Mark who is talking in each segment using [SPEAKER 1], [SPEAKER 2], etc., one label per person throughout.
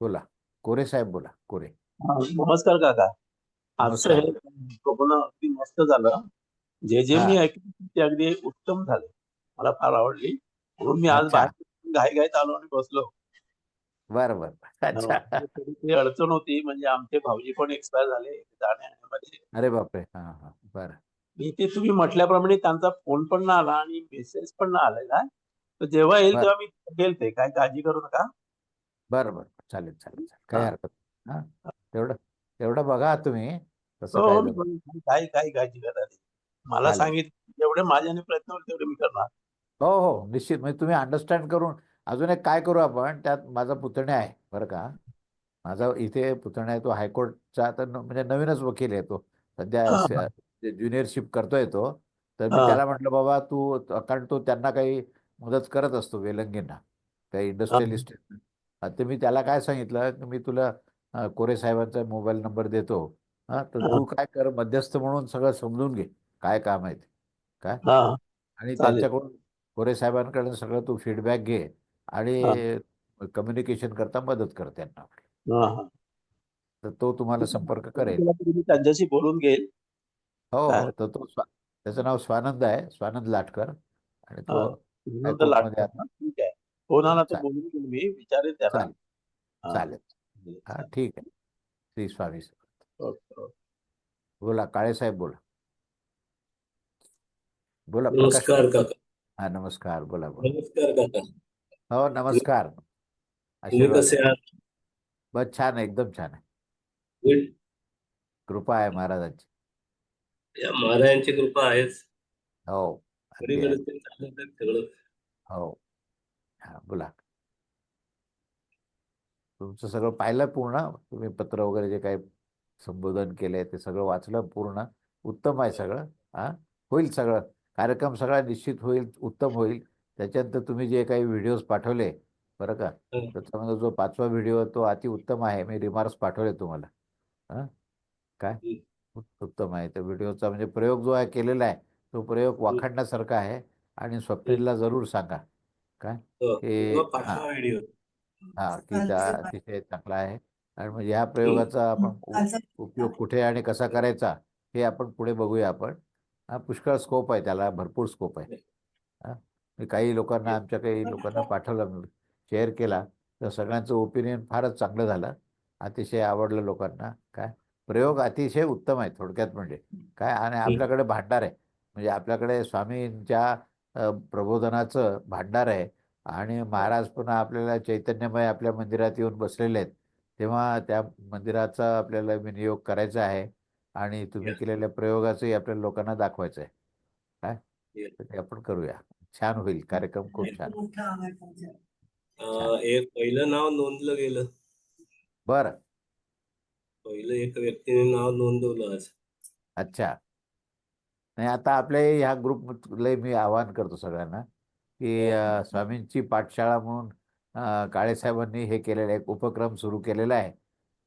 [SPEAKER 1] बोला. कोरे साहेब बोला कोरे.
[SPEAKER 2] हा, नमस्कार काका. आजचं. हे स्वप्न अगदी मस्त झालं. जे जे मी ऐकलं ते अगदी उत्तम झाले. मला फार आवडली. म्हणून मी आज
[SPEAKER 1] अच्छा.
[SPEAKER 2] बाहेर घाई घाईत आलो आणि बसलो.
[SPEAKER 1] बरं बरं अच्छा.
[SPEAKER 2] ती अडचण होती. म्हणजे आमचे भाऊजी पण एक्सपायर झाले
[SPEAKER 1] अरे बापरे. हा हा. बरं.
[SPEAKER 2] मी ते तुम्ही म्हटल्याप्रमाणे त्यांचा फोन पण ना आला आणि मेसेज पण ना आलेला. तर जेव्हा येईल
[SPEAKER 1] बरं.
[SPEAKER 2] तेव्हा मी गेलते काय काळजी करू नका.
[SPEAKER 1] बरं बरं. चालेल चालेल चालेल. काही. हरकत नाही. हा. तेवढं तेवढं बघा तुम्ही तसं
[SPEAKER 2] हो
[SPEAKER 1] काय झालं.
[SPEAKER 2] काळजी करायची मला
[SPEAKER 1] चालेल.
[SPEAKER 2] सांगितलं जेवढे माझ्याने प्रयत्न होईल तेवढे मी करणार.
[SPEAKER 1] हो हो. निश्चित. म्हणजे तुम्ही अंडरस्टँड करून अजून एक काय करू आपण त्यात माझा पुतण्या आहे बरं का? माझा इथे पुतण्या आहे तो हायकोर्टचा तर न- म्हणजे नवीनच वकील आहे तो. सध्या
[SPEAKER 2] हा.
[SPEAKER 1] ज्युनियरशिप करतोय तो. तर मी
[SPEAKER 2] हा.
[SPEAKER 1] त्याला म्हटलं बाबा तू कारण तो त्यांना काही मदत करत असतो वेलंगींना. काही इंडस्ट्रियलिस्ट तर मी त्याला काय सांगितलं? मी तुला कोरे साहेबांचा मोबाईल नंबर देतो. हा तर. तू काय कर मध्यस्थ म्हणून सगळं समजून घे. काय काम आहे ते? काय? आणि. त्यांच्याकडून कोरे साहेबांकडून सगळं तू फीडबॅक घे आणि कम्युनिकेशन करता मदत कर त्यांना.
[SPEAKER 2] हा.
[SPEAKER 1] तर तो तुम्हाला संपर्क करेल.
[SPEAKER 2] त्यांच्याशी बोलून घेईल.
[SPEAKER 1] हो हो. तर तो त्याचं नाव स्वानंद आहे. स्वानंद लाटकर. आणि तो
[SPEAKER 2] हा. तर फोन आला तर
[SPEAKER 1] चालेल.
[SPEAKER 2] बोलून घेईल मी विचारेल त्याला.
[SPEAKER 1] चालेल.
[SPEAKER 2] हा.
[SPEAKER 1] हा ठीक आहे. श्री स्वामी. बोला काळे साहेब बोला. बोला
[SPEAKER 3] नमस्कार काका.
[SPEAKER 1] हा नमस्कार. बोला बोला.
[SPEAKER 3] नमस्कार काका.
[SPEAKER 1] हो नमस्कार. बस छान आहे एकदम छान आहे. कृपा आहे महाराजांची.
[SPEAKER 3] महाराजांची कृपा आहेच.
[SPEAKER 1] हो हो. हा बोला. तुमचं सगळं पाहिलं पूर्ण? तुम्ही पत्र वगैरे जे काही संबोधन केलंय ते सगळं वाचलं पूर्ण? उत्तम आहे सगळं हा? होईल सगळं. कार्यक्रम सगळा निश्चित होईल उत्तम होईल. त्याच्यानंतर तुम्ही जे काही व्हिडिओज पाठवले बरं का?
[SPEAKER 3] हं.
[SPEAKER 1] त्याच्यामध्ये जो पाचवा व्हिडिओ तो अति उत्तम आहे. मी रिमार्क्स पाठवले तुम्हाला. हा? काय. उत- उत्तम आहे. त्या व्हिडिओचा म्हणजे प्रयोग जो आहे केलेला आहे तो प्रयोग वाखाणण्यासारखा आहे. आणि स्वप्नीलला जरूर सांगा. काय?
[SPEAKER 3] हो,
[SPEAKER 1] हे-
[SPEAKER 3] व्हिडिओ
[SPEAKER 1] हा. की त्या अतिशय चांगला आहे. आणि म्हणजे ह्या प्रयोगाचा आपण उ- उपयोग कुठे आणि कसा करायचा हे आपण पुढे बघूया आपण. हा पुष्कळ स्कोप आहे त्याला भरपूर स्कोप आहे. हा मी काही लोकांना आमच्या काही लोकांना पाठवलं शेअर केला. तर सगळ्यांचं ओपिनियन फारच चांगलं झालं. अतिशय आवडलं लोकांना. काय? प्रयोग अतिशय उत्तम आहे थोडक्यात म्हणजे. काय? आणि आपल्याकडे भांडार आहे. म्हणजे आपल्याकडे स्वामींच्या प्रबोधनाचं भांडार आहे. आणि महाराज पुन्हा आपल्याला चैतन्यमय आपल्या मंदिरात येऊन बसलेले आहेत. तेव्हा त्या मंदिराचा आपल्याला विनियोग करायचा आहे. आणि तुम्ही. केलेल्या प्रयोगाचंही आपल्या लोकांना दाखवायचं आहे. काय? ते आपण करूया. छान होईल. कार्यक्रम खूप छान.
[SPEAKER 3] एक पहिलं नाव नोंदलं गेलं.
[SPEAKER 1] बरं.
[SPEAKER 3] पहिलं एक व्यक्तीने नाव नोंदवलं आज.
[SPEAKER 1] अच्छा. नाही आता आपल्या ह्या ग्रुपला मी आवाहन करतो सगळ्यांना की अ, स्वामींची पाठशाळा म्हणून काळेसाहेबांनी हे केलेलं एक उपक्रम सुरू केलेला आहे.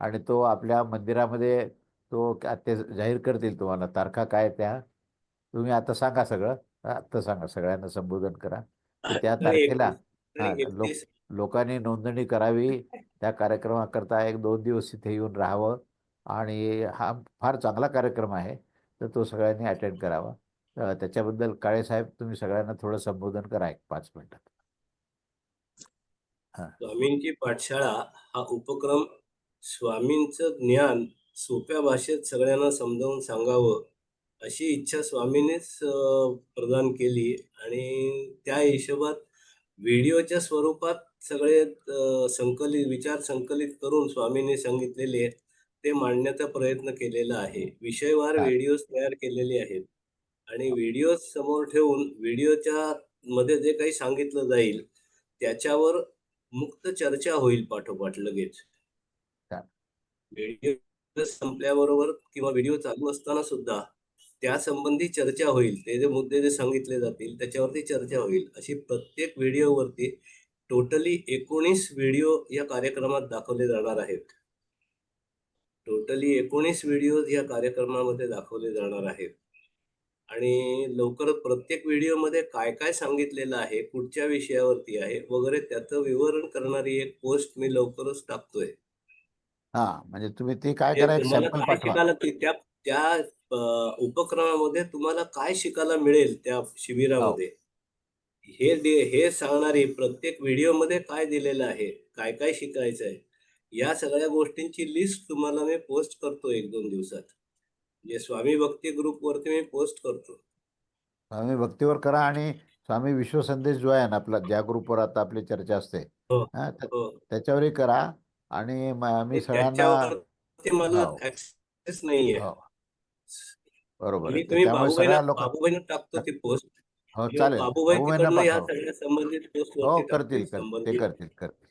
[SPEAKER 1] आणि तो आपल्या मंदिरामध्ये तो ते जाहीर करतील तुम्हाला तारखा काय त्या. तुम्ही आता सांगा सगळं आत्ता सांगा सगळ्यांना संबोधन करा. त्या तारखेला हा लोक लोकांनी नोंदणी करावी त्या कार्यक्रमाकरता एक दोन दिवस इथे येऊन राहावं. आणि हा फार चांगला कार्यक्रम आहे. तर तो सगळ्यांनी अटेंड करावा. त्याच्याबद्दल काळे साहेब तुम्ही सगळ्यांना थोडं संबोधन करा एक पाच मिनिटात.
[SPEAKER 3] स्वामींची पाठशाळा हा उपक्रम स्वामींचं ज्ञान सोप्या भाषेत सगळ्यांना समजावून सांगावं अशी इच्छा स्वामीनेच प्रदान केली. आणि त्या हिशोबात व्हिडिओच्या स्वरूपात सगळे संकलित विचार संकलित करून स्वामींनी सांगितलेले. ते मांडण्याचा प्रयत्न केलेला आहे. विषयवार. व्हिडिओज तयार केलेले आहेत. आणि व्हिडिओ समोर ठेवून व्हिडिओच्या मध्ये जे काही सांगितलं जाईल त्याच्यावर मुक्त चर्चा होईल पाठोपाठ लगेच. व्हिडिओ संपल्याबरोबर किंवा व्हिडिओ चालू असताना सुद्धा त्या संबंधी चर्चा होईल. ते जे मुद्दे जे सांगितले जातील त्याच्यावरती चर्चा होईल. अशी प्रत्येक व्हिडिओवरती टोटली एकोणीस व्हिडिओ या कार्यक्रमात दाखवले जाणार आहेत. टोटली एकोणीस व्हिडिओ या कार्यक्रमामध्ये दाखवले जाणार आहेत. आणि लवकरच प्रत्येक व्हिडिओमध्ये काय काय सांगितलेलं आहे कुठच्या विषयावरती आहे वगैरे त्याचं विवरण करणारी एक पोस्ट मी लवकरच टाकतोय.
[SPEAKER 1] हा म्हणजे तुम्ही ती काय
[SPEAKER 3] ते
[SPEAKER 1] करा एक
[SPEAKER 3] तुम्हाला
[SPEAKER 1] सॅम्पल
[SPEAKER 3] काय
[SPEAKER 1] पाठवा.
[SPEAKER 3] शिकायला ते- त्या उपक्रमामध्ये तुम्हाला काय शिकायला मिळेल त्या शिबिरामध्ये? हे. दे- हे सांगणारी प्रत्येक व्हिडिओमध्ये काय दिलेलं आहे काय काय शिकायचं आहे या सगळ्या गोष्टींची लिस्ट तुम्हाला मी पोस्ट करतो एक दोन दिवसात. जे स्वामी भक्ती ग्रुपवरती मी पोस्ट करतो.
[SPEAKER 1] स्वामी भक्तीवर करा आणि स्वामी विश्वसंदेश जो आहे ना आपला ज्या ग्रुपवर आता आपली चर्चा असते
[SPEAKER 3] हो.
[SPEAKER 1] हा, त्या-
[SPEAKER 3] हो.
[SPEAKER 1] त्याच्यावरही करा आणि म- मी सगळ्यांना
[SPEAKER 3] त्याच्यावरती मला
[SPEAKER 1] हो.
[SPEAKER 3] ऍक्सेस नाहीये.
[SPEAKER 1] हो. बरोबर
[SPEAKER 3] बाबूबाईनं टाकतो ती पोस्ट
[SPEAKER 1] हो चालेल.
[SPEAKER 3] बाबूबाई संबंधित पोस्ट
[SPEAKER 1] हो
[SPEAKER 3] वरती
[SPEAKER 1] करतील करतील करतील.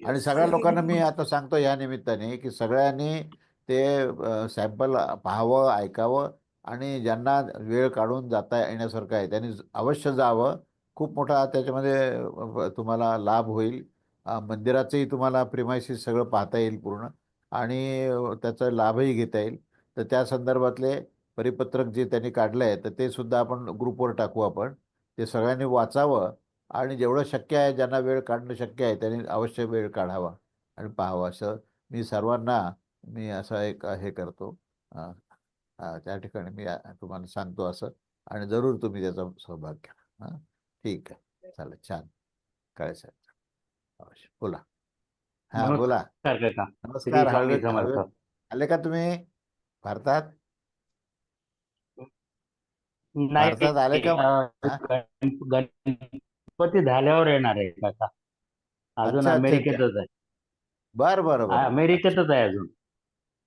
[SPEAKER 1] आणि सगळ्या लोकांना मी आता सांगतो या निमित्ताने की सगळ्यांनी ते सॅम्पल पाहावं ऐकावं आणि ज्यांना वेळ काढून जाता येण्यासारखं आहे त्यांनी अवश्य जावं. खूप मोठा त्याच्यामध्ये तुम्हाला लाभ होईल. मंदिराचंही तुम्हाला प्रिमायसिस सगळं पाहता येईल पूर्ण आणि त्याचा लाभही घेता येईल. तर त्या संदर्भातले परिपत्रक जे त्यांनी काढलं आहे तर ते सुद्धा आपण ग्रुपवर टाकू आपण. ते सगळ्यांनी वाचावं आणि जेवढं शक्य आहे ज्यांना वेळ काढणं शक्य आहे त्यांनी अवश्य वेळ काढावा आणि पाहावा. असं मी सर्वांना मी असं एक हे करतो. त्या ठिकाणी मी तुम्हाला सांगतो असं आणि जरूर तुम्ही त्याचा सहभाग घ्या. हां? ठीक आहे. चालेल. छान. काय साहेब अवश्य. बोला. हां बोला. नमस्कार आले का तुम्ही? भारतात? भारतात आले का? हा?
[SPEAKER 4] गणपती झाल्यावर येणार आहे काका. अजून
[SPEAKER 1] अच्छा, अच्छा,
[SPEAKER 4] अमेरिकेतच आहे.
[SPEAKER 1] बरं बरं बरं.
[SPEAKER 4] अमेरिकेतच आहे अजून.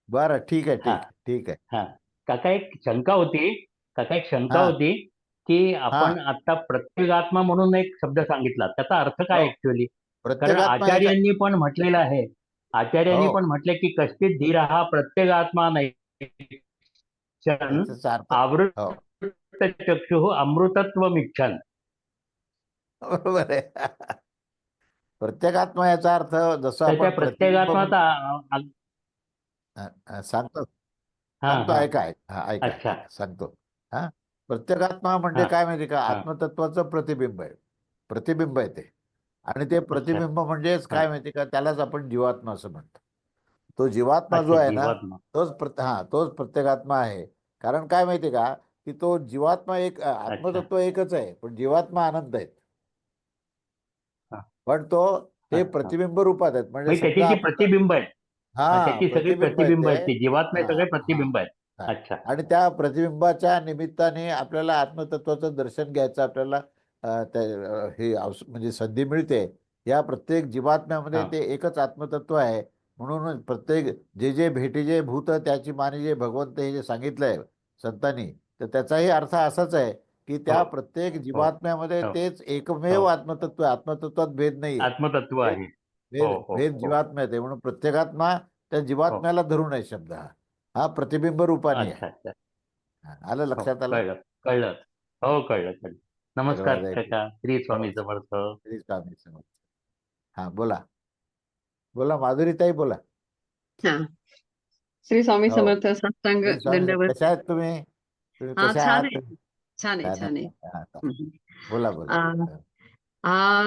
[SPEAKER 1] बरं ठीक आहे ठीक
[SPEAKER 4] हा.
[SPEAKER 1] आहे ठीक आहे.
[SPEAKER 4] हा. काका एक शंका होती. काका एक शंका
[SPEAKER 1] हा.
[SPEAKER 4] होती की आपण आता प्रत्येगात्मा म्हणून एक शब्द सांगितला. त्याचा अर्थ काय
[SPEAKER 1] हो.
[SPEAKER 4] ऍक्च्युअली कारण
[SPEAKER 1] प्रत्येकात्मा एका-
[SPEAKER 4] आचार्यांनी पण म्हटलेलं आहे. आचार्यांनी
[SPEAKER 1] हो.
[SPEAKER 4] पण म्हटले की कष्टीत धीर हा प्रत्येगात्मा नाही. क्षण आवृत
[SPEAKER 1] हो.
[SPEAKER 4] चक्षु अमृतत्व मिच्छन
[SPEAKER 1] बरोबर आहे. प्रत्येकात्मा याचा अर्थ जसं
[SPEAKER 4] त्याच्या
[SPEAKER 1] आपण अ, सांगतो.
[SPEAKER 4] हा
[SPEAKER 1] सांगतो
[SPEAKER 4] हा.
[SPEAKER 1] ऐका ऐका. हा, ऐका
[SPEAKER 4] अच्छा.
[SPEAKER 1] ऐका, सांगतो. हा? प्रत्येकात्मा म्हणजे
[SPEAKER 4] हा.
[SPEAKER 1] काय माहिती का?
[SPEAKER 4] हा.
[SPEAKER 1] आत्मतत्वाचं प्रतिबिंब आहे. प्रतिबिंब आहे ते. आणि ते प्रतिबिंब म्हणजेच काय माहिती का? त्यालाच आपण जीवात्मा असं म्हणतो. तो जीवात्मा जो
[SPEAKER 4] अच्छा,
[SPEAKER 1] आहे ना
[SPEAKER 4] जीवात्मा.
[SPEAKER 1] तोच हा तोच प्रत्येकात्मा आहे. कारण काय माहिती का? की तो जीवात्मा एक अ, आत्मतत्व एकच आहे. पण जीवात्मा अनंत आहेत. पण तो ते. प्रतिबिंब रूपात आहेत म्हणजे
[SPEAKER 4] म्हणजे त्याची जी प्रतिबिंब आहेत
[SPEAKER 1] हा
[SPEAKER 4] त्याची सगळी
[SPEAKER 1] प्रतिबिंब आहेत
[SPEAKER 4] प्रतिबिंब
[SPEAKER 1] ते.
[SPEAKER 4] आहेत ती जीवात्मे
[SPEAKER 1] हा,
[SPEAKER 4] सगळे. प्रतिबिंब आहेत. अच्छा
[SPEAKER 1] आणि त्या प्रतिबिंबाच्या निमित्ताने आपल्याला आत्मतत्वाचं दर्शन घ्यायचं आपल्याला हे म्हणजे संधी मिळते या प्रत्येक जीवात्म्यामध्ये. ते एकच आत्मतत्व आहे म्हणून प्रत्येक जे जे भेटी जे भूत त्याची माने जे भगवंत हे जे सांगितलंय संतांनी तर त्याचाही अर्थ असाच आहे की त्या
[SPEAKER 4] हो.
[SPEAKER 1] प्रत्येक जीवात्म्यामध्ये
[SPEAKER 4] हो.
[SPEAKER 1] तेच एकमेव
[SPEAKER 4] हो.
[SPEAKER 1] आत्मतत्व आहे. आत्मतत्वात भेद नाही
[SPEAKER 4] आत्मतत्व आहे.
[SPEAKER 1] भेद
[SPEAKER 4] हो, हो,
[SPEAKER 1] भेद
[SPEAKER 4] हो.
[SPEAKER 1] जीवात्म्यात आहे. म्हणून प्रत्येकात्मा त्या जीवात्म्याला धरून आहे शब्द हा. हा प्रतिबिंब रूपाने
[SPEAKER 4] अच्छा
[SPEAKER 1] आहे हा, आलं
[SPEAKER 4] हो,
[SPEAKER 1] लक्षात आलं?
[SPEAKER 4] कळलं हो कळलं कळलं. नमस्कार श्री स्वामी
[SPEAKER 1] हो.
[SPEAKER 4] समर्थ.
[SPEAKER 1] श्री स्वामी समर्थ. हा बोला. बोला माधुरीताई बोला.
[SPEAKER 5] हा. श्री स्वामी
[SPEAKER 1] हो.
[SPEAKER 5] समर्थ सत्संग
[SPEAKER 1] तुम्ही? तुम्ही
[SPEAKER 5] हा छान आहे छान आहे.
[SPEAKER 1] बोला बोला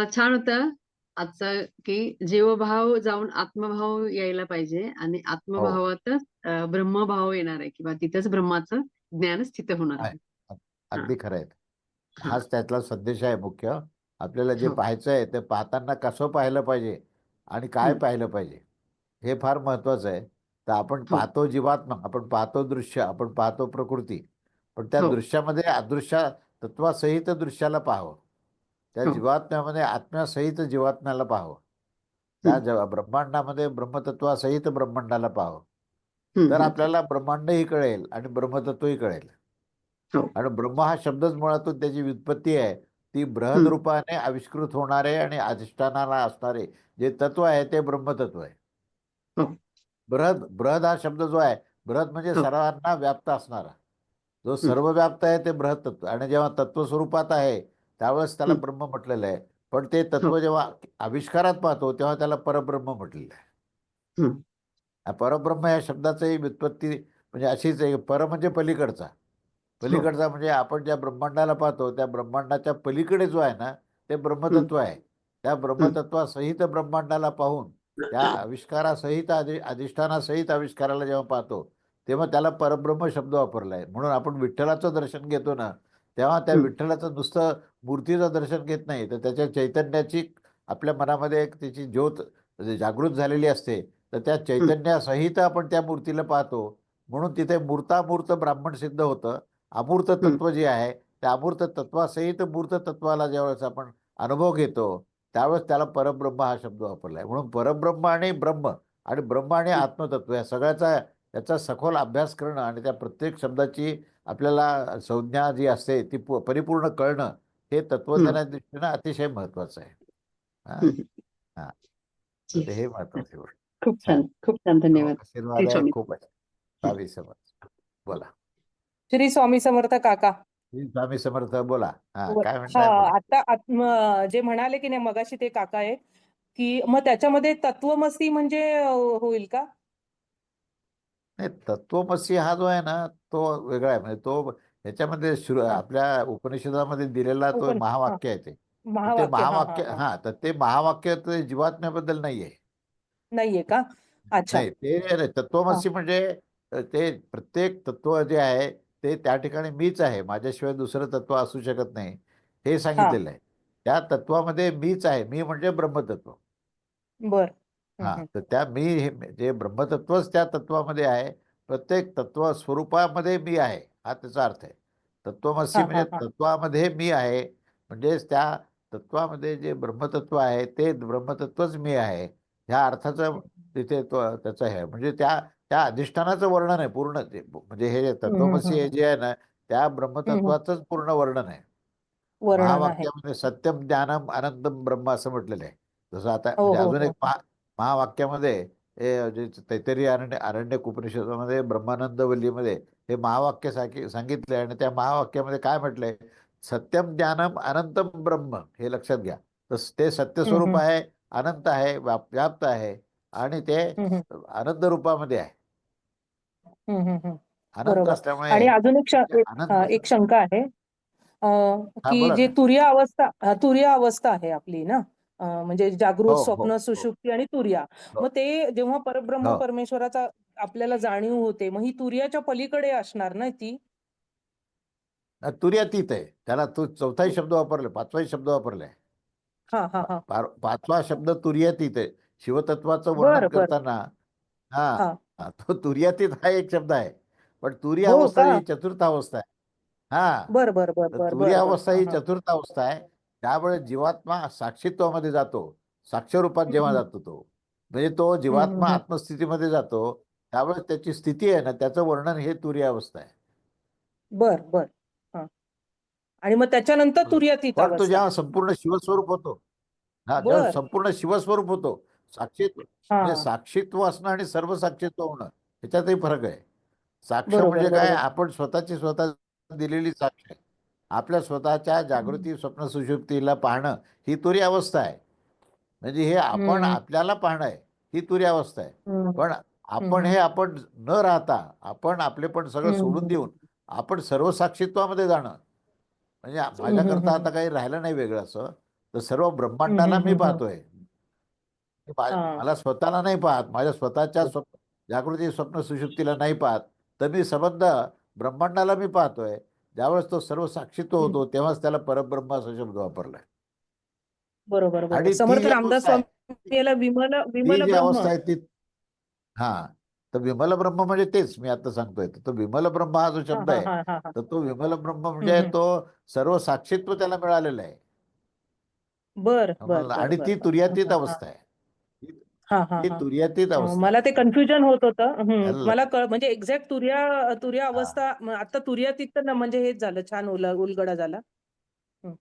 [SPEAKER 5] छान होतं आजचं की जीवभाव जाऊन आत्मभाव यायला पाहिजे आणि
[SPEAKER 1] हो.
[SPEAKER 5] आत्मभावातच ब्रह्मभाव येणार आहे किंवा तिथंच ब्रह्माचं ज्ञान स्थित होणार आहे
[SPEAKER 1] अगदी खरं आहे. हाच त्यातला संदेश आहे मुख्य आपल्याला जे
[SPEAKER 5] हो.
[SPEAKER 1] पाहायचं आहे ते पाहताना कसं पाहिलं पाहिजे आणि काय. पाहिलं पाहिजे हे फार महत्वाचं आहे तर आपण
[SPEAKER 5] हो.
[SPEAKER 1] पाहतो जीवात्मा आपण पाहतो दृश्य आपण पाहतो प्रकृती पण त्या
[SPEAKER 5] हो.
[SPEAKER 1] दृश्यामध्ये अदृश्य तत्वासहित दृश्याला पाहावं त्या
[SPEAKER 5] हो.
[SPEAKER 1] जीवात्म्यामध्ये आत्म्यासहित जीवात्म्याला पाहावं त्या. ज- ब्रह्मांडामध्ये ब्रह्मतत्वासहित ब्रह्मांडाला पाहावं तर
[SPEAKER 5] हम्म.
[SPEAKER 1] आपल्याला ब्रह्मांडही कळेल आणि ब्रह्मतत्वही कळेल
[SPEAKER 5] हो.
[SPEAKER 1] आणि ब्रह्म हा शब्दच मुळातून त्याची व्युत्पत्ती आहे ती बृहद
[SPEAKER 5] हम्म.
[SPEAKER 1] रूपाने आविष्कृत होणारे आणि अधिष्ठानाला असणारे जे तत्व आहे ते ब्रह्मतत्व आहे. बृहद बृहद हा शब्द जो आहे बृहद म्हणजे
[SPEAKER 5] हो.
[SPEAKER 1] सर्वांना व्याप्त असणारा जो सर्व व्याप्त आहे ते बृहद तत्व आणि जेव्हा तत्व स्वरूपात आहे त्यावेळेस त्याला. ब्रह्म म्हटलेलं आहे. पण ते तत्व
[SPEAKER 5] हो.
[SPEAKER 1] जेव्हा आविष्कारात पाहतो तेव्हा त्याला परब्रह्म म्हटलेलं आहे. हा. परब्रह्म या शब्दाचंही व्युत्पत्ती म्हणजे अशीच आहे पर म्हणजे पलीकडचा. पलीकडचा म्हणजे आपण ज्या ब्रह्मांडाला पाहतो त्या ब्रह्मांडाच्या पलीकडे जो आहे ना ते ब्रह्मतत्व आहे. त्या ब्रह्मतत्वासहित ब्रह्मांडाला पाहून त्या आविष्कारासहित अधि अधिष्ठानासहित आविष्काराला जेव्हा पाहतो तेव्हा त्याला परब्रह्म शब्द वापरलाय म्हणून आपण विठ्ठलाचं दर्शन घेतो ना तेव्हा त्या. विठ्ठलाचं नुसतं मूर्तीचं दर्शन घेत नाही. तर त्याच्या चैतन्याची आपल्या मनामध्ये एक त्याची ज्योत म्हणजे जागृत झालेली असते. तर त्या चैतन्यासहित आपण त्या मूर्तीला पाहतो. म्हणून तिथे मूर्तामूर्त ब्राह्मण सिद्ध होतं. अमूर्त तत्व जे आहे त्या अमूर्त तत्वासहित मूर्त तत्वाला ज्यावेळेस आपण अनुभव घेतो त्यावेळेस त्याला परब्रह्म हा शब्द वापरलाय म्हणून परब्रह्म आणि ब्रह्म आणि ब्रह्म आणि आत्मतत्व या सगळ्याचा याचा सखोल अभ्यास करणं आणि त्या प्रत्येक शब्दाची आपल्याला संज्ञा जी असते ती परिपूर्ण कळणं हे तत्वज्ञानाच्या दृष्टीनं अतिशय महत्वाचं आहे. हा? हा. हे महत्वाची गोष्ट.
[SPEAKER 5] खूप छान. खूप छान धन्यवाद. स्वामी.
[SPEAKER 1] खूप आहे. स्वामी समर्थ. बोला.
[SPEAKER 6] श्री स्वामी समर्थ काका.
[SPEAKER 1] श्री स्वामी समर्थ बोला. हा काय
[SPEAKER 6] हा. आता जे म्हणाले की नाही मगाशी ते काका आहे की मग त्याच्यामध्ये तत्वमसी म्हणजे होईल का?
[SPEAKER 1] नाही तत्वमसी हा जो आहे ना तो वेगळा आहे. म्हणजे तो ह्याच्यामध्ये आपल्या उपनिषदामध्ये दिलेला तो महावाक्य आहे ते. ते
[SPEAKER 6] महावाक्य हा, हा,
[SPEAKER 1] महावाक्य
[SPEAKER 6] हा.
[SPEAKER 1] हा तर ते महावाक्य ते जीवात्म्याबद्दल नाहीये.
[SPEAKER 6] नाहीये का? अच्छा.
[SPEAKER 1] नाही ते तत्वमसी म्हणजे अ, ते प्रत्येक तत्व जे आहे ते त्या ठिकाणी मीच आहे. माझ्याशिवाय दुसरं तत्व असू शकत नाही. हे. सांगितलेलं आहे. त्या तत्वामध्ये मीच आहे. मी म्हणजे ब्रह्मतत्व.
[SPEAKER 6] बर.
[SPEAKER 1] हा. तर त्या मी हे जे ब्रह्मतत्वच त्या तत्वामध्ये आहे प्रत्येक तत्व स्वरूपामध्ये मी आहे हा त्याचा अर्थ आहे. तत्वमसी म्हणजे. तत्वामध्ये मी आहे म्हणजेच त्या तत्वामध्ये जे ब्रह्मतत्व आहे ते ब्रह्मतत्वच मी आहे ह्या अर्थाचं तिथे त्याचं हे आहे. म्हणजे त्या त्या अधिष्ठानाचं वर्णन आहे पूर्ण म्हणजे हे जे तत्वमसी हे जे आहे ना त्या ब्रह्मतत्वाचंच पूर्ण वर्णन आहे. महावाक्यामध्ये सत्यम ज्ञानम अनंतम ब्रह्म असं म्हटलेलं आहे. जसं आता
[SPEAKER 6] हो,
[SPEAKER 1] म्हणजे
[SPEAKER 6] हो,
[SPEAKER 1] अजून
[SPEAKER 6] हो,
[SPEAKER 1] एक महावाक्यामध्ये हे जे तैतरी अरण्य अरण्यक उपनिषदामध्ये ब्रह्मानंदवल्लीमध्ये हे महावाक्य सांगी सांगितलंय आणि त्या महावाक्यामध्ये काय म्हटलंय? सत्यम ज्ञानम अनंतम ब्रह्म हे लक्षात घ्या. तर ते सत्य स्वरूप. आहे अनंत आहे व्याप- व्याप्त आहे आणि ते आनंद रूपामध्ये आहे. असल्यामुळे
[SPEAKER 6] आणि अजून एक शंका आहे की जे. तुर्या अवस्था तुर्या अवस्था आहे आपली ना? म्हणजे जागृत
[SPEAKER 1] हो, हो,
[SPEAKER 6] स्वप्न
[SPEAKER 1] हो.
[SPEAKER 6] सुषुप्ती आणि तुर्या. मग ते जेव्हा परब्रह्म. परमेश्वराचा आपल्याला जाणीव होते मग ही तुर्याच्या पलीकडे असणार ना ती?
[SPEAKER 1] तुर्यातीत आहे. त्याला तो चौथाही शब्द वापरला पाचवाही शब्द वापरलाय
[SPEAKER 6] हा हा हा.
[SPEAKER 1] पार- पाचवा शब्द तुर्यातीत आहे. शिवतत्वाचं वर्णन. करताना हा तो तुर्यातीत हा एक शब्द आहे. पण तुरी
[SPEAKER 6] हो
[SPEAKER 1] अवस्था? ही चतुर्थ अवस्था आहे. हा.
[SPEAKER 6] बर बर बर
[SPEAKER 1] तर अवस्था ही
[SPEAKER 6] हा,
[SPEAKER 1] चतुर्थ अवस्था आहे. त्यामुळे जीवात्मा साक्षीत्वामध्ये जातो. साक्ष रूपात जेव्हा. जातो तो. म्हणजे तो जीवात्मा. आत्मस्थितीमध्ये जातो. त्यावेळेस त्याची स्थिती आहे ना त्याचं वर्णन हे तुरी अवस्था आहे.
[SPEAKER 6] बर बर. हा. आणि मग त्याच्यानंतर. तुर्यातीत
[SPEAKER 1] पण तो जेव्हा संपूर्ण शिवस्वरूप होतो. हा जेव्हा. संपूर्ण शिवस्वरूप होतो. साक्षीत्व म्हणजे साक्षीत्व असणं आणि सर्व साक्षीत्व होणं ह्याच्यातही फरक आहे. साक्ष म्हणजे काय. आपण स्वतःची स्वतः दिलेली साक्ष आहे. आपल्या स्वतःच्या जागृती स्वप्न सुषुप्तीला पाहणं ही तुरी अवस्था आहे म्हणजे हे आपण. आपल्याला पाहणं आहे ही तुरी अवस्था आहे. पण आपण. हे आपण न राहता आपण आपले पण सगळं सोडून. देऊन आपण सर्व साक्षीत्वामध्ये जाणं म्हणजे माझ्याकरता. आता काही राहिलं नाही वेगळं असं तर सर्व ब्रह्मांडाला. मी. पाहतोय. मला स्वतःला नाही पाहत माझ्या स्वतःच्या स्वप्न जागृती स्वप्न सुषुप्तीला नाही पाहत तर मी संबंध ब्रह्मांडाला मी पाहतोय ज्यावेळेस तो सर्व साक्षीत्व. होतो तेव्हाच त्याला परब्रह्म असा शब्द वापरलाय
[SPEAKER 6] बरोबर
[SPEAKER 1] आणि
[SPEAKER 6] समर्थ रामदास विमल
[SPEAKER 1] जी अवस्था आहे ती हा तर विमल ब्रह्म म्हणजे तेच मी आता सांगतोय. तर तो विमल ब्रह्म हा जो शब्द आहे तर तो विमल ब्रह्म म्हणजे. तो सर्व साक्षीत्व त्याला मिळालेलं आहे.
[SPEAKER 6] बर
[SPEAKER 1] आणि ती. तुर्यातीत अवस्था आहे.
[SPEAKER 6] हा हा
[SPEAKER 1] ती
[SPEAKER 6] हा
[SPEAKER 1] तुर्यातीत अवस्था
[SPEAKER 6] मला. ते कन्फ्युजन होत होतं हम्म. मला कळ म्हणजे एक्झॅक्ट तुर्या तुर्या
[SPEAKER 1] हा.
[SPEAKER 6] अवस्था म- आता तुर्यातीत तर ना म्हणजे हेच झालं छान उल उलगडा झाला हम्म.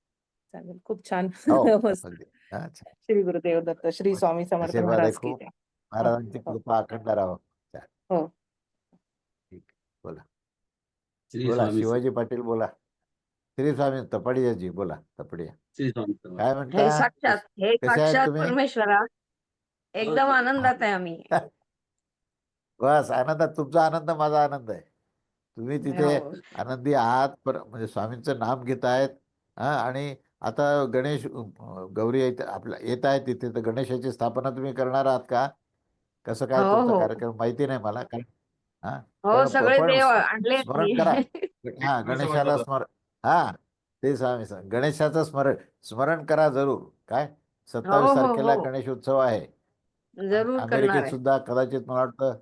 [SPEAKER 6] चालेल खूप छान
[SPEAKER 1] हो
[SPEAKER 6] मस्त
[SPEAKER 1] अगदी हा.
[SPEAKER 6] श्री गुरुदेव दत्त श्री स्वामी समर्थ
[SPEAKER 1] आशीर्वाद आहे
[SPEAKER 6] महाराज की
[SPEAKER 1] खूप
[SPEAKER 6] जय.
[SPEAKER 1] महाराजांची
[SPEAKER 6] हो.
[SPEAKER 1] कृपा अखंड राहो
[SPEAKER 6] हो
[SPEAKER 1] ठीक बोला
[SPEAKER 2] श्री
[SPEAKER 1] बोला
[SPEAKER 2] स्वामी
[SPEAKER 1] शिवाजी पाटील बोला श्री स्वामी तपडियाजी बोला तपडिया
[SPEAKER 2] श्री स्वामी समर्थ.
[SPEAKER 1] काय
[SPEAKER 7] हे
[SPEAKER 1] म्हणता
[SPEAKER 7] साक्षात हे
[SPEAKER 1] कसे आहेत
[SPEAKER 7] साक्षात
[SPEAKER 1] तुम्ही?
[SPEAKER 7] परमेश्वरा एकदम. आनंदात आहे आम्ही.
[SPEAKER 1] बस आनंदात तुमचा आनंद माझा आनंद आहे. तुम्ही तिथे
[SPEAKER 7] हो.
[SPEAKER 1] आनंदी आहात पर म्हणजे स्वामींचं नाम घेत आहेत हा आणि आता गणेश अं, गौरी येत आपल्या येत आहेत तिथे तर गणेशाची स्थापना तुम्ही करणार आहात का? कसं काय
[SPEAKER 7] हो,
[SPEAKER 1] तुमचा
[SPEAKER 7] हो.
[SPEAKER 1] कार्यक्रम माहिती नाही मला कारण हा
[SPEAKER 7] हो
[SPEAKER 1] पण
[SPEAKER 7] सगळे
[SPEAKER 1] पण
[SPEAKER 7] देव
[SPEAKER 1] स्म-
[SPEAKER 7] आणले
[SPEAKER 1] स्मरण करा. हा गणेशाला स्मरण हा ते स्वामी स- गणेशाचं स्मरण स्मरण करा जरूर. काय? सत्तावीस
[SPEAKER 7] हो, हो,
[SPEAKER 1] तारखेला
[SPEAKER 7] हो.
[SPEAKER 1] गणेश उत्सव आहे.
[SPEAKER 7] जरूर करणार
[SPEAKER 1] अमेरिकेत
[SPEAKER 7] आहे.
[SPEAKER 1] सुद्धा कदाचित मला वाटतं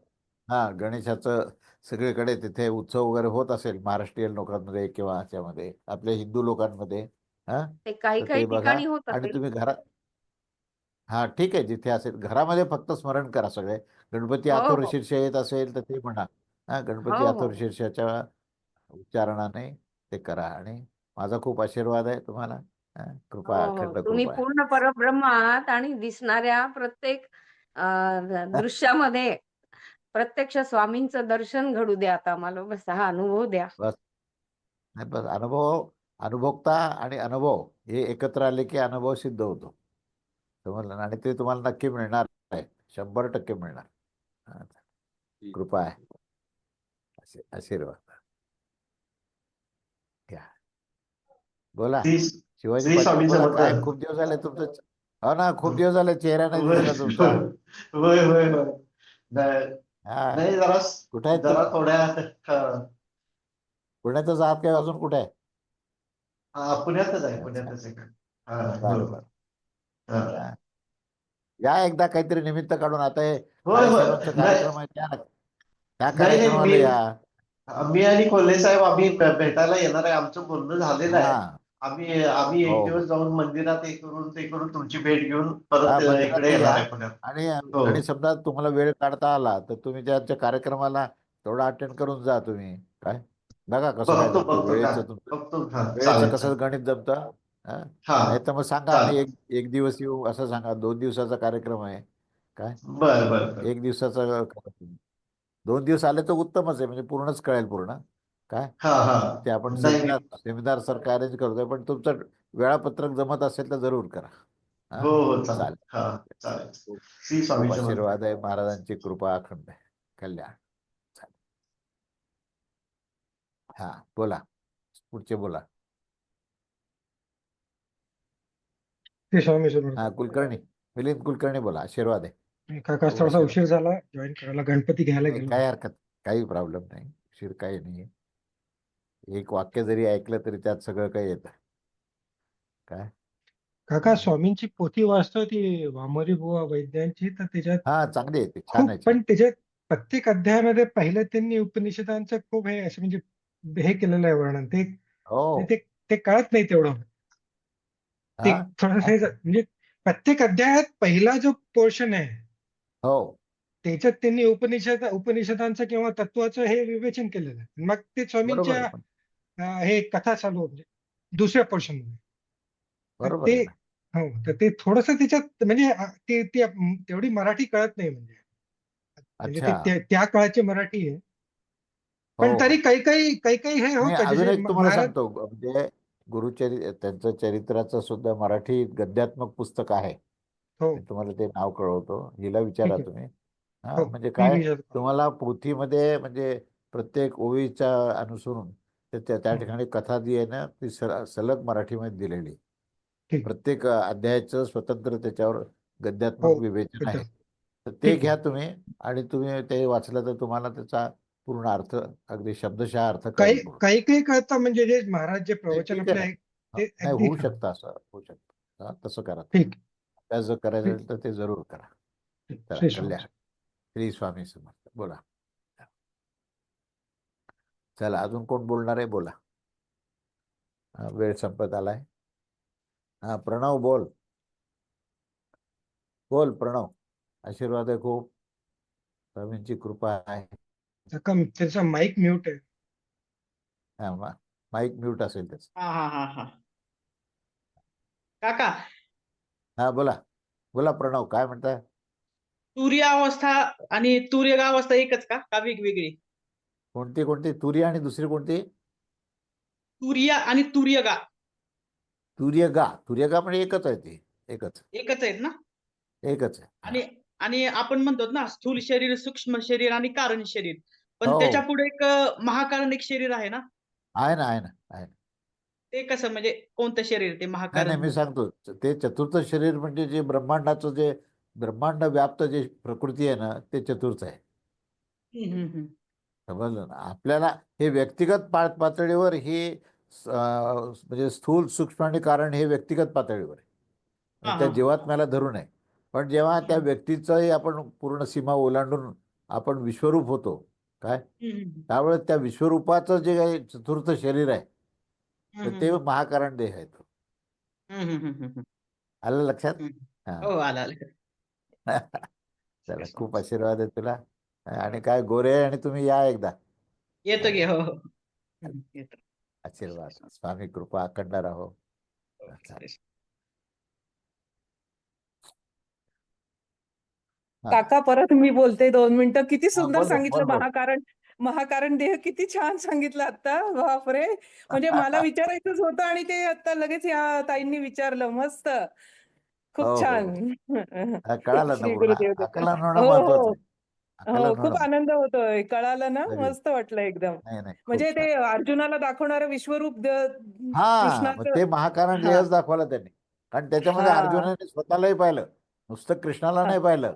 [SPEAKER 1] हा गणेशाचं सगळीकडे तिथे उत्सव वगैरे होत असेल महाराष्ट्रीयन लोकांमध्ये किंवा ह्याच्यामध्ये आपल्या हिंदू लोकांमध्ये हा?
[SPEAKER 7] ते काही
[SPEAKER 1] तर
[SPEAKER 7] काही
[SPEAKER 1] ते बघा
[SPEAKER 7] ठिकाणी होत
[SPEAKER 1] आणि
[SPEAKER 7] असेल.
[SPEAKER 1] तुम्ही घरात हा ठीक आहे जिथे असेल घरामध्ये फक्त स्मरण करा सगळे. गणपती
[SPEAKER 7] हो,
[SPEAKER 1] आतुर
[SPEAKER 7] हो.
[SPEAKER 1] शीर्ष येत असेल तर ते म्हणा हा गणपती
[SPEAKER 7] हो,
[SPEAKER 1] आतुर
[SPEAKER 7] हो.
[SPEAKER 1] शीर्षाच्या उच्चारणाने ते करा आणि माझा खूप आशीर्वाद आहे तुम्हाला हा, कृपा
[SPEAKER 7] हो हो.
[SPEAKER 1] अखंड
[SPEAKER 7] तुम्ही
[SPEAKER 1] कृपा आहे.
[SPEAKER 7] पूर्ण परब्रह्म आहात आणि दिसणाऱ्या प्रत्येक दृश्यामध्ये प्रत्यक्ष स्वामींचं दर्शन घडू द्या आता मला बस हा अनुभव द्या.
[SPEAKER 1] नाही बस अनुभव अनुभोक्ता आणि अनुभव हे एकत्र आले की अनुभव सिद्ध होतो. समजलं? ना आणि ते तुम्हाला नक्की मिळणार आहे. शंभर टक्के मिळणार. हा. कृपा आहे. आशी- आशीर्वाद. घ्या. बोला. शिवाजी खूप दिवस झाले तुमचं हो ना खूप दिवस झाले चेहरा नाही दिसला तुमचा.
[SPEAKER 8] होय होय होय नाही
[SPEAKER 1] हा.
[SPEAKER 8] नाही जरा
[SPEAKER 1] कुठे आहे
[SPEAKER 8] जरा? थोड्या
[SPEAKER 1] पुण्यातच आहात काय अजून कुठे आहे?
[SPEAKER 8] हा, पुण्यातच आहे पुण्यातच आहे. हा,
[SPEAKER 1] बरं
[SPEAKER 8] हो.
[SPEAKER 1] बरं.
[SPEAKER 8] हा.
[SPEAKER 1] हा. या एकदा काहीतरी निमित्त काढून आता हे
[SPEAKER 8] होय होय.
[SPEAKER 1] कार्यक्रमाचं
[SPEAKER 8] नाही.
[SPEAKER 1] कार्यक्रम आहे त्या त्या
[SPEAKER 8] नाही, नाही,
[SPEAKER 1] कार्यक्रमाला
[SPEAKER 8] मी-
[SPEAKER 1] या.
[SPEAKER 8] मी आणि कोल्हे साहेब आम्ही भे- भेटायला येणार आहे आमचं बोलणं झालेलं आहे.
[SPEAKER 1] हा.
[SPEAKER 8] आम्ही आम्ही
[SPEAKER 1] हो.
[SPEAKER 8] एक दिवस जाऊन मंदिरात हे करून ते करून तुमची भेट घेऊन
[SPEAKER 1] हा,
[SPEAKER 8] परत
[SPEAKER 1] मंदिरात
[SPEAKER 8] इकडे. येणार आहे पुण्यात.
[SPEAKER 1] आणि
[SPEAKER 8] हो.
[SPEAKER 1] आणि समजा तुम्हाला वेळ काढता आला तर तुम्ही त्याच्या कार्यक्रमाला थोडा अटेंड करून जा तुम्ही. काय? बघा कसं काय
[SPEAKER 8] बघतो
[SPEAKER 1] जमतं
[SPEAKER 8] बघतो
[SPEAKER 1] वेळेचं
[SPEAKER 8] का-
[SPEAKER 1] तुमचं
[SPEAKER 8] बघतो हा,
[SPEAKER 1] वेळेचं
[SPEAKER 8] चालेल
[SPEAKER 1] कसं गणित जमतं हा?
[SPEAKER 8] हा
[SPEAKER 1] नाही तर मग सांगा आम्ही एक एक दिवस येऊ असं सांगा. दोन दिवसाचा कार्यक्रम आहे. काय?
[SPEAKER 8] बर बर बर.
[SPEAKER 1] एक दिवसाचा कार्यक्रम. दोन दिवस आले तर उत्तमच आहे म्हणजे पूर्णच कळेल पूर्ण. काय?
[SPEAKER 8] हा हा.
[SPEAKER 1] ते आपण
[SPEAKER 8] नाही.
[SPEAKER 1] सेमिनार सेमिनार सारखं अरेंज करतोय पण तुमचं वेळापत्रक जमत असेल तर जरूर करा. हा?
[SPEAKER 8] हो हो चालेल.
[SPEAKER 1] चालेल.
[SPEAKER 8] हा चालेल. श्री स्वामी
[SPEAKER 1] खूप. आशीर्वाद आहे महाराजांची कृपा अखंड आहे. कल्याण. चालेल. हा बोला. पुढचे बोला.
[SPEAKER 9] श्री स्वामी समर्थ.
[SPEAKER 1] हा कुलकर्णी. मिलिंद कुलकर्णी बोला आशीर्वाद आहे.
[SPEAKER 9] काका
[SPEAKER 1] खूप
[SPEAKER 9] थोडासा
[SPEAKER 1] आशीर्वाद.
[SPEAKER 9] उशीर झाला जॉईन करायला गणपती घ्यायला
[SPEAKER 1] नाही,
[SPEAKER 9] गेलो.
[SPEAKER 1] काही हरकत काही प्रॉब्लेम नाही. उशीर काही नाही एक वाक्य जरी ऐकलं तरी त्यात सगळं काही येतं. काय?
[SPEAKER 9] काका स्वामींची पोथी वाचतो ती वामरी बुवा वैद्यांची तर त्याच्यात
[SPEAKER 1] हा चांगली आहे ती छान
[SPEAKER 9] खूप
[SPEAKER 1] आहे
[SPEAKER 9] पण त्याच्यात प्रत्येक अध्यायामध्ये पहिलं त्यांनी उपनिषदांचं खूप हे असं म्हणजे हे केलेलं आहे वर्णन. ते
[SPEAKER 1] हो.
[SPEAKER 9] ते ते कळत नाही तेवढं. ते
[SPEAKER 1] हा.
[SPEAKER 9] थोडस हे ज- म्हणजे प्रत्येक अध्यायात पहिला जो पोर्शन आहे
[SPEAKER 1] हो.
[SPEAKER 9] त्याच्यात त्यांनी उपनिषद उपनिषदांचं किंवा तत्वाचं हे विवेचन केलेलं आहे. मग ते
[SPEAKER 1] बरोबर
[SPEAKER 9] स्वामींच्या
[SPEAKER 1] आहे पण.
[SPEAKER 9] हे कथा चालू म्हणजे दुसऱ्या
[SPEAKER 1] पोर्शनमध्ये.
[SPEAKER 9] ते हो तर ते थोडस त्याच्यात म्हणजे ते तेवढी मराठी कळत नाही म्हणजे. म्हणजे त्या- काळची मराठी आहे. पण
[SPEAKER 1] हो.
[SPEAKER 9] तरी काही काही काही काही हे हो
[SPEAKER 1] तुम्हाला सांगतो म्हणजे गुरुचरि त्यांचं चरित्राचं सुद्धा मराठी गद्यात्मक पुस्तक आहे.
[SPEAKER 9] हो.
[SPEAKER 1] तुम्हाला ते नाव कळवतो. हिला विचारा. तुम्ही. म्हणजे काय. तुम्हाला पोथीमध्ये म्हणजे प्रत्येक ओळीच्या अनुसरून ते त्या त्या
[SPEAKER 9] हं.
[SPEAKER 1] ठिकाणी कथा जी आहे ना ती सल- सलग मराठीमध्ये दिलेली. प्रत्येक अध्यायाचं स्वतंत्र त्याच्यावर
[SPEAKER 9] हो,
[SPEAKER 1] गद्यात्मक विवेचन आहे. तर ते. घ्या तुम्ही आणि तुम्ही ते वाचलं तर तुम्हाला त्याचा पूर्ण अर्थ अगदी शब्दशः अर्थ
[SPEAKER 9] काही. काही काही कळतं म्हणजे जे महाराज जे प्रवचन
[SPEAKER 1] हा, नाही होऊ. शकतं असं होऊ शकतं. हा, तसं करा अभ्यास जर करायचा तर ते जरूर करा.
[SPEAKER 9] श्री स्वामी
[SPEAKER 1] समर्थ. बोला. चला अजून कोण बोलणार आहे? बोला. वेळ संपत आलाय. हा प्रणव बोल. बोल प्रणव. आशीर्वाद आहे खूप. स्वामींची कृपा आहे.
[SPEAKER 9] त्याचा माईक म्यूट आहे.
[SPEAKER 1] हा, माईक म्यूट असेल त्याचं.
[SPEAKER 10] हा हा हा हा. काका.
[SPEAKER 1] हा बोला. बोला प्रणव काय म्हणताय?
[SPEAKER 10] तुर्य अवस्था आणि तुर्यग अवस्था एकच का? का वेगवेगळी?
[SPEAKER 1] कोणती कोणती? तुरी आणि दुसरी कोणती?
[SPEAKER 10] तुर्य आणि तुर्यगा.
[SPEAKER 1] तुर्यगा. तुर्यगा म्हणजे एकच आहे ती. एकच.
[SPEAKER 10] एकच आहेत ना?
[SPEAKER 1] एकच आहे.
[SPEAKER 10] आणि आणि आपण म्हणतो ना स्थूल शरीर सूक्ष्म शरीर आणि कारण शरीर. पण
[SPEAKER 1] हो.
[SPEAKER 10] त्याच्या पुढे एक महाकारण एक शरीर आहे ना?
[SPEAKER 1] आहे ना आहे ना आहे ना.
[SPEAKER 10] ते कसं म्हणजे कोणतं शरीर ते
[SPEAKER 1] नाही
[SPEAKER 10] महाकारण?
[SPEAKER 1] मी सांगतो. ते चतुर्थ शरीर म्हणजे जे ब्रह्मांडाचं जे ब्रह्मांड व्याप्त जे प्रकृती आहे ना ते चतुर्थ आहे.
[SPEAKER 10] हम्म, हम्म, हम्म.
[SPEAKER 1] समजलं ना? आपल्याला हे व्यक्तिगत पा पातळीवर हे म्हणजे स्थूल सूक्ष्म आणि कारण हे व्यक्तिगत पातळीवर आहे. त्या. जीवात्म्याला धरून आहे. पण जेव्हा त्या. व्यक्तीचंही आपण पूर्ण सीमा ओलांडून आपण विश्वरूप होतो काय? त्यावेळेस त्या विश्वरूपाचं जे काही चतुर्थ शरीर आहे तर ते महाकारण देह आहे तो. आलं लक्षात. हा. चला खूप आशीर्वाद आहे तुला. आणि काय गोरे आणि तुम्ही या एकदा.
[SPEAKER 10] येतो की हो हो. येतो.
[SPEAKER 1] आशीर्वाद. स्वामी कृपा अखंड राहो. हा.
[SPEAKER 6] काका परत मी बोलते दोन मिनिटं. किती सुंदर सांगितलं. महाकारण महाकारण देह किती छान सांगितलं आता बापरे. म्हणजे मला विचारायचंच होतं आणि ते आता लगेच या ताईंनी विचारलं. मस्त. खूप
[SPEAKER 1] हो,
[SPEAKER 6] छान.
[SPEAKER 1] हा, कळालं
[SPEAKER 6] हो हो हो खूप आनंद होतोय कळालं ना. मस्त वाटलं एकदम
[SPEAKER 1] नाही नाही खूप
[SPEAKER 6] म्हणजे
[SPEAKER 1] छान.
[SPEAKER 6] ते अर्जुनाला दाखवणारं विश्वरूप द-
[SPEAKER 1] हा मग
[SPEAKER 6] कृष्णाचं
[SPEAKER 1] ते महाकारण
[SPEAKER 6] हा.
[SPEAKER 1] दाखवलं त्यांनी कारण त्याच्यामध्ये
[SPEAKER 6] हा.
[SPEAKER 1] अर्जुनाने स्वतःलाही पाहिलं नुसतं कृष्णाला
[SPEAKER 6] हा.
[SPEAKER 1] नाही पाहिलं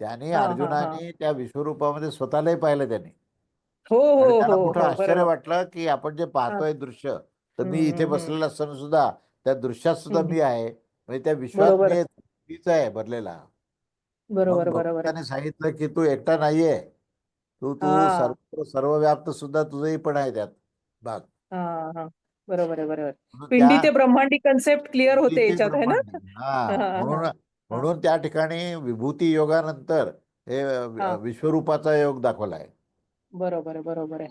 [SPEAKER 1] त्याने
[SPEAKER 6] हा, हा, हा.
[SPEAKER 1] अर्जुनाने त्या विश्वरूपामध्ये स्वतःलाही पाहिलं त्यांनी
[SPEAKER 6] हो
[SPEAKER 1] आणि
[SPEAKER 6] हो
[SPEAKER 1] त्याला
[SPEAKER 6] हो
[SPEAKER 1] मोठं
[SPEAKER 6] हो
[SPEAKER 1] आश्चर्य
[SPEAKER 6] बरोबर
[SPEAKER 1] वाटलं की आपण जे पाहतोय दृश्य तर मी इथे
[SPEAKER 6] हम्म,
[SPEAKER 1] बसलेला असताना सुद्धा त्या दृश्यात सुद्धा
[SPEAKER 6] हम्म.
[SPEAKER 1] मी आहे म्हणजे त्या विश्वात
[SPEAKER 6] बरोबर.
[SPEAKER 1] मी एक मीच आहे भरलेला
[SPEAKER 6] बरोबर बरोबर.
[SPEAKER 1] भगवंताने सांगितलं की तू एकटा नाहीये. तू तू
[SPEAKER 6] हा.
[SPEAKER 1] सर्व सर्वव्याप्त सुद्धा तुझंही पण आहे त्यात. भाग
[SPEAKER 6] हा हा. बरोबर आहे बरोबर.
[SPEAKER 1] म्हणून
[SPEAKER 6] पिंडी
[SPEAKER 1] त्या-
[SPEAKER 6] ते ब्रह्मांडी कन्सेप्ट क्लिअर होते
[SPEAKER 1] विभूती
[SPEAKER 6] याच्यात आहे ना?
[SPEAKER 1] ब्रह्मांडी. हा.
[SPEAKER 6] हा, हा,
[SPEAKER 1] म्हणून. म्हणून त्या ठिकाणी विभूती योगानंतर हे अ,
[SPEAKER 6] हा.
[SPEAKER 1] विश्वरूपाचा योग दाखवला आहे.
[SPEAKER 6] बरोबर आहे बरोबर आहे.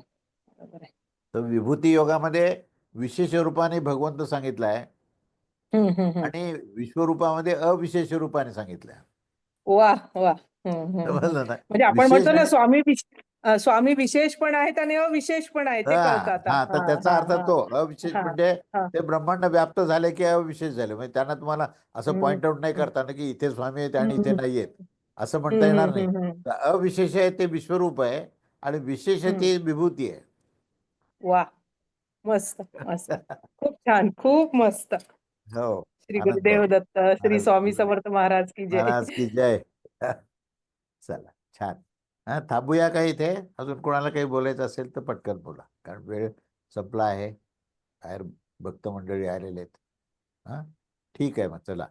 [SPEAKER 6] बरोबर आहे.
[SPEAKER 1] तर विभूती योगामध्ये विशेष रूपाने भगवंत सांगितलाय.
[SPEAKER 6] हम्म, हम्म, हम्म.
[SPEAKER 1] आणि विश्वरूपामध्ये अविशेष रूपाने सांगितलंय.
[SPEAKER 6] वा वा. म्हणजे आपण
[SPEAKER 1] विशेष
[SPEAKER 6] म्हणतो ना स्वामी स्वामी विशेष पण आहेत आणि अविशेष पण आहे ते कळतं आता
[SPEAKER 1] तर त्याचा अर्थ. तो अविशेष म्हणजे. ते ब्रह्मांड व्याप्त झाले की अविशेष झाले. म्हणजे त्यांना तुम्हाला असं पॉइंट आउट नाही. करता ना की इथे स्वामी आहेत आणि इथे
[SPEAKER 6] हम्म.
[SPEAKER 1] नाहीयेत असं म्हणता येणार नाही. अविशेष आहे ते विश्वरूप आहे आणि विशेष आहे ती विभूती आहे.
[SPEAKER 6] वा. मस्त मस्त. खूप छान खूप मस्त.
[SPEAKER 1] हो.
[SPEAKER 6] श्री गुरुदेव. दत्त श्री स्वामी. समर्थ महाराज की जय.
[SPEAKER 1] महाराज की जय. चला छान. हा थांबूया का इथे? अजून कोणाला काही बोलायचं असेल तर पटकन बोला. कारण वेळ संपला आहे. बाहेर भक्त मंडळी आलेले आहेत. हा ठीक आहे मग चला.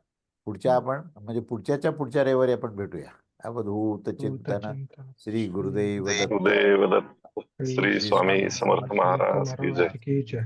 [SPEAKER 1] पुढच्या आपण म्हणजे पुढच्याच्या पुढच्या रविवारी आपण भेटूया. अवधूत चिंतन
[SPEAKER 9] चिंतन.
[SPEAKER 1] श्री गुरुदेव दत्त.
[SPEAKER 11] श्री स्वामी समर्थ महाराज
[SPEAKER 9] की जय.